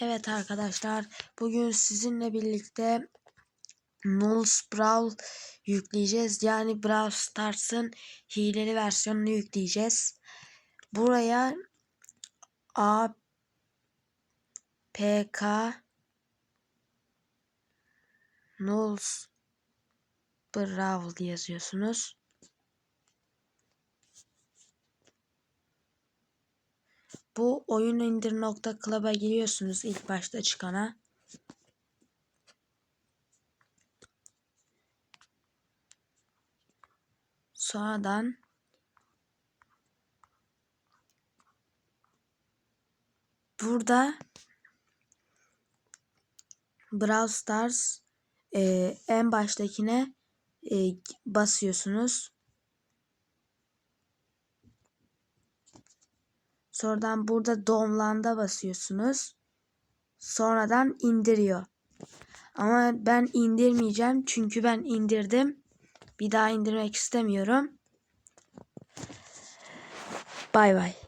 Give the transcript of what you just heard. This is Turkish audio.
Evet arkadaşlar bugün sizinle birlikte Nulls Brawl yükleyeceğiz. Yani Brawl Stars'ın hileli versiyonunu yükleyeceğiz. Buraya A P K Nulls Brawl yazıyorsunuz. Bu oyun indir nokta club'a giriyorsunuz ilk başta çıkana. Sonradan burada Brawl Stars e, en baştakine e, basıyorsunuz. Sonradan burada Domland'a basıyorsunuz. Sonradan indiriyor. Ama ben indirmeyeceğim çünkü ben indirdim. Bir daha indirmek istemiyorum. Bay bay.